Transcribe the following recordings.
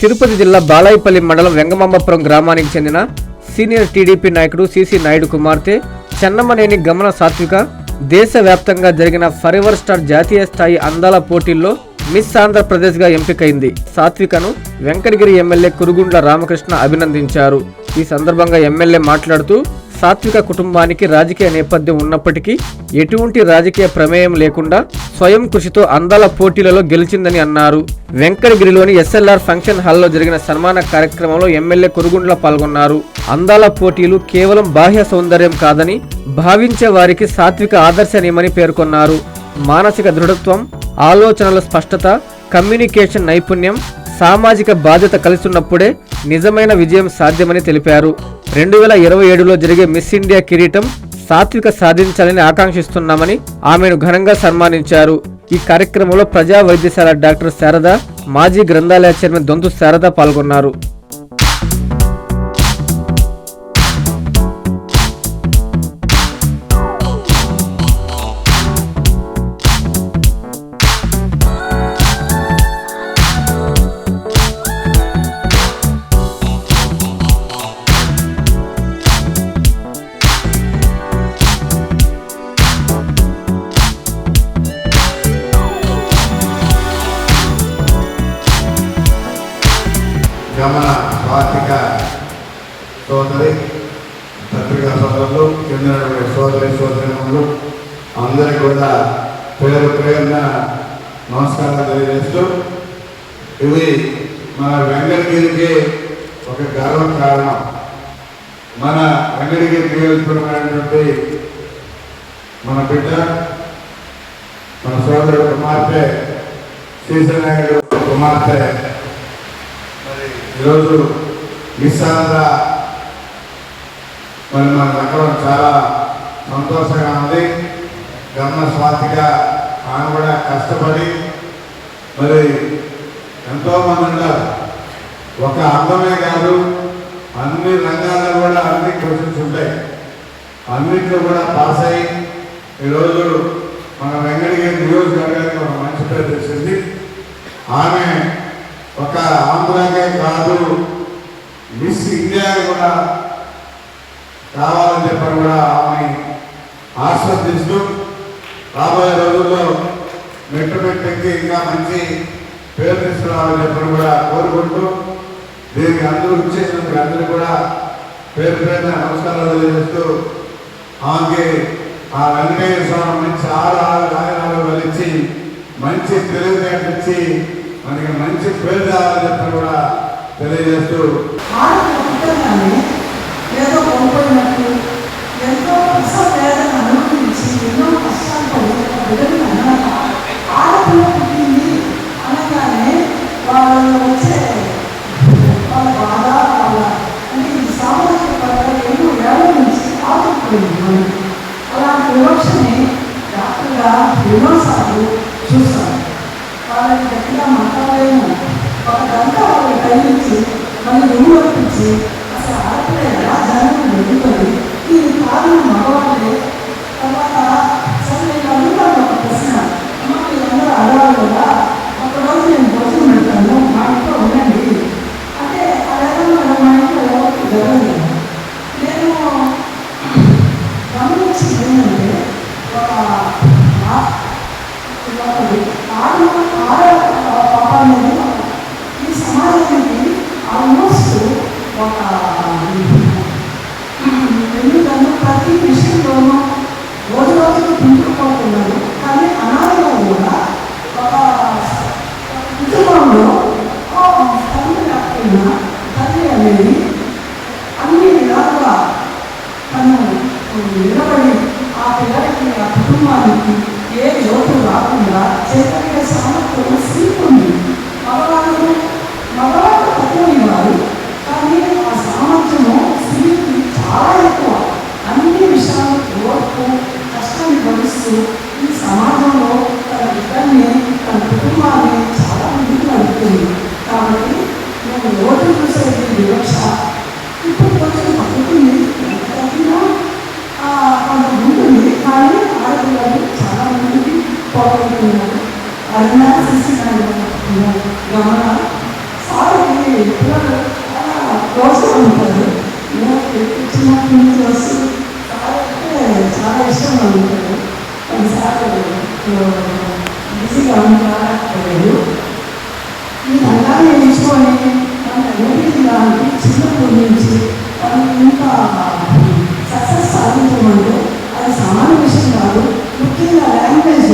తిరుపతి జిల్లా బాలాయిపల్లి మండలం వెంగమాంబపురం గ్రామానికి చెందిన సీనియర్ టీడీపీ నాయకుడు సిసి నాయుడు కుమార్తె చెన్నమనేని గమన సాత్విక దేశవ్యాప్తంగా జరిగిన ఫరెవర్ స్టార్ జాతీయ స్థాయి అందాల పోటీల్లో మిస్ ఆంధ్రప్రదేశ్గా ఎంపికైంది. సాత్వికను వెంకటగిరి ఎమ్మెల్యే కురుగుండ్ల రామకృష్ణ అభినందించారు. ఈ సందర్భంగా ఎమ్మెల్యే మాట్లాడుతూ సాత్విక కుటుంబానికి రాజకీయ నేపథ్యం ఉన్నప్పటికీ ఎటువంటి రాజకీయ ప్రమేయం లేకుండా స్వయం కృషితో అందాల పోటీలలో గెలిచిందని అన్నారు. వెంకటగిరిలోని ఎస్ఎల్ఆర్ ఫంక్షన్ హాల్లో జరిగిన సన్మాన కార్యక్రమంలో ఎమ్మెల్యే కురుగుండ్ల పాల్గొన్నారు. అందాల పోటీలు కేవలం బాహ్య సౌందర్యం కాదని భావించే వారికి సాత్విక ఆదర్శనీయమని పేర్కొన్నారు. మానసిక దృఢత్వం ఆలోచనల స్పష్టత కమ్యూనికేషన్ నైపుణ్యం సామాజిక బాధ్యత కలిసున్నప్పుడే నిజమైన విజయం సాధ్యమని తెలిపారు. రెండు వేల ఇరవై ఏడులో జరిగే మిస్ ఇండియా కిరీటం సాత్విక సాధించాలని ఆకాంక్షిస్తున్నామని ఆమెను ఘనంగా సన్మానించారు. ఈ కార్యక్రమంలో ప్రజా వైద్యశాల డాక్టర్ శారద మాజీ గ్రంథాలయ చైర్మన్ దొంతు శారద పాల్గొన్నారు. సోదరి పత్రికా సోదరులు చెందినటువంటి సోదరి సోదరులు అందరికీ కూడా పేరు పేరున నమస్కారాలు తెలియజేస్తూ ఇది మన వెంకటగిరికి ఒక గర్వం కారణం. మన వెంకటగిరికి వెళ్తున్నటువంటి మన బిడ్డ మన సోదరుడు కుమార్తె శ్రీశనాయుడు కుమార్తె. మరి ఈరోజు మిస్ ఆంధ్ర మరి మన నగరం చాలా సంతోషంగా ఉంది. గమ్మ స్వాతిగా ఆమె కూడా కష్టపడి మరి ఎంతో మంది ఉన్నారు. ఒక అందమే కాదు అన్ని రంగాల్లో కూడా అన్ని క్వశ్చన్స్ ఉంటాయి. అన్నింటిలో కూడా పాస్ అయ్యి ఈరోజు మన వెంకటగిరి నియోజకవర్గానికి ఒక మంచి పేరు తెచ్చింది. ఆమె ఒక ఆంధ్రాకే కాదు మిస్ ఇండియా కూడా అని చెప్పని కూడా ఆమె ఆస్వాదిస్తూ రాబోయే రోజుల్లో మెట్టు మెట్టుకి ఇంకా మంచి పేరు తీసుకురావాలని చెప్పని కూడా కోరుకుంటూ దీనికి అందరూ ఇచ్చేసినందుకు అందరూ కూడా పేరు పేరున నమస్కారాలు తెలియజేస్తూ ఆమెకి ఆ వెంకటేశ్వర స్వామి మంచి ఆరు ఆరు రాజనాలు కలిసి మంచి తెలివితేటలు ఇచ్చి మనకి మంచి పేరు రావాలని చెప్పి కూడా తెలియజేస్తూ వాళ్ళని కలిగించి మళ్ళీ అసలు ఆత్మ ఎలా జనం వెళ్ళిపోయి ఈ కారణం మగవాళ్ళే తర్వాత సరే నేను అడుగుతాను ఒక ప్రశ్న. అమ్మ మీరందరూ అడగాలి కదా ఒక రోజు నేను భోజనం పెడతాను మా ఇంట్లో ఉండండి అంటే అలాగే మా ఇంట్లో ఎవరికి జరగలేదు నేను గమనించింది ఏంటంటే ఒక ఆ- ఆరు ఆరు పాప అనేది ఈ సమాజానికి ఆల్మోస్ట్ ఒక ఎందుకంటే ప్రతి విషయంలోనూ రోజు రోజుకు తింటుకుపోతున్నారు కానీ అనాథగా కూడా ఒక కుటుంబంలో ఆ తల్లి కాకపోయినా తల్లి అనేది అన్ని విధాలుగా తను నిలబడి ఆ పిల్లలకి ఆ కుటుంబానికి ఏ లోటు రాకుండా చేపట్టే సామర్థ్యం స్త్రీ ఉంది మగవాళ్ళు మగవాళ్ళు తక్కువైన వారు కానీ ఆ సామర్థ్యము స్త్రీకి చాలా ఎక్కువ అన్ని విషయాలు ఓర్పు కష్టాన్ని భరిస్తూ ఈ సమాజంలో తన బిడ్డల్ని తన కుటుంబాన్ని చాలా ముందుకు నడుపుతుంది కాబట్టి నేను ఓటు చూసేది వివక్ష ఇప్పుడు కొంచెం తగ్గుతుంది ఎంత తగ్గినా ఆ, కొంత ఉంటుంది కానీ ఆడపిల్లలు చాలా మందికి పోగొట్టుకున్నారు అరుణ గమన చిన్నప్పటి నుంచి వస్తూ చాలా ఇష్టంగా ఉంటారు కొన్నిసార్లు బిజీగా ఉంటారు ఈ రంగాన్ని ఎంచుకొని మన చిన్నప్పటి నుంచి మనం ఇంత సక్సెస్ సాధించమంటే అది సామాన్య విషయం కాదు ముఖ్యంగా లాంగ్వేజ్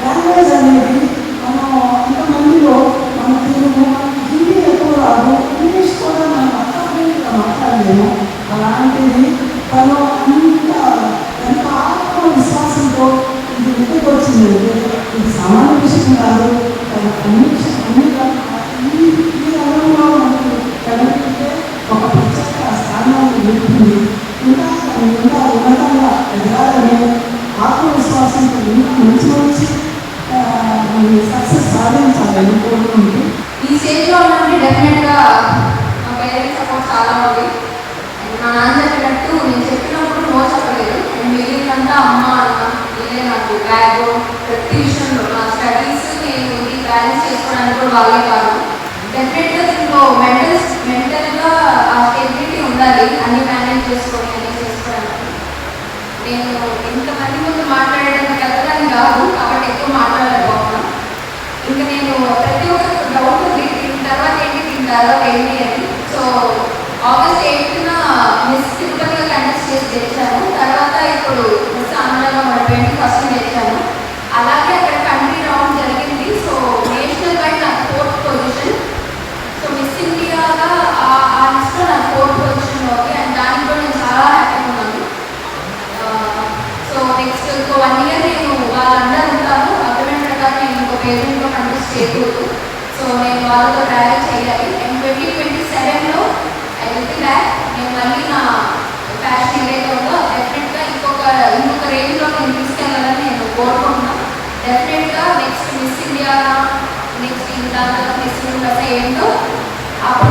లాంగ్వేజ్ అనేది మనం ఇంతమందిలో మన తెలుగు మనకి హిందీ ఎక్కువ రాదు ఇంగ్లీష్ కూడా మనం అర్థమైనగా మాట్లాడలేము అలాంటిది తను అంత ఎంత ఆత్మవిశ్వాసంతో ఇది ముందుకు వచ్చిందంటే ఇది సామాన్య విషయం కాదు అన్ని అన్ని ఈ రంగంలో ఒక ప్రత్యేక స్థానాన్ని నిలుపుతుంది ఇంకా ఇంకా ఉన్నతంగా ఎదగాలని ఆత్మవిశ్వాసంతో ఇంకా మంచి మంచి సక్సెస్ సాధించాలని కోరుకుంటూ ఈ స్టేజ్లో ఉన్నప్పుడు డెఫినెట్గా మా పేరెంట్స్ సపోర్ట్ చాలా ఉంది మా నాన్న చెప్పినట్టు నేను చెప్పినప్పుడు నో మిగిలినంతా అమ్మ అన్న నాకు బ్యాగ్ ప్రతి విషయంలో నా స్టడీస్ నేను ఇది బ్యాలెన్స్ చేసుకోవడానికి కూడా వాళ్ళే కాదు. డెఫినెట్గా దీంట్లో మెంటల్ మెంటల్గా ఆ స్టెబిలిటీ ఉండాలి. అన్ని మేనేజ్ చేసుకొని అన్ని చేసుకోవడానికి. నేను ఇంతమంది ముందు మాట్లాడడానికి వెళ్ళడానికి కాదు కాబట్టి ఎక్కువ మాట్లాడలేకపోతున్నాను ఇంకా నేను ప్రతి ఒక్క డౌట్ ఉంది దీని తర్వాత ఏంటి దీని తర్వాత ఏంటి అని సో ఆగస్ట్ ఎయిత్న మిస్ తిరుపతిగా కండక్ట్ చేసి తెచ్చాను తర్వాత ఇప్పుడు మిస్ ఆంధ్రలో మన ట్వంటీ ఫస్ట్ తెచ్చాను అలాగే అక్కడ కంట్రీ రౌండ్ జరిగింది సో నేషనల్ వైడ్ నాకు ఫోర్త్ పొజిషన్ సో మిస్ ఇండియాగా ఆ ఆ లిస్ట్లో నాకు ఫోర్త్ పొజిషన్లో ఉంది అండ్ దాంట్లో నేను చాలా హ్యాపీగా ఉన్నాను సో నెక్స్ట్ ఇంకో వన్ ఇయర్ నేను వాళ్ళందరూ ఉంటాను అగ్రిమెంట్ ప్రకారం నేను ఇంకో పేరెంట్లో కంటెస్ట్ చేయకూడదు సో నేను వాళ్ళతో ట్రావెల్ చేయాలి. అండ్ ట్వంటీ ట్వంటీ సెవెన్లో ఐ విల్ బి బ్యాక్ నేను మళ్ళీ నా ఫ్యాషన్ ఏదైతే ఉందో డెఫినెట్గా ఇంకొక ఇంకొక రేంజ్లో నేను తీసుకెళ్ళాలని నేను కోరుకుంటున్నాను. డెఫినెట్గా నెక్స్ట్ మిస్ ఇండియా నెక్స్ట్ దాంట్లో మిస్ యూనివర్స్ ఏంటో అప్పుడు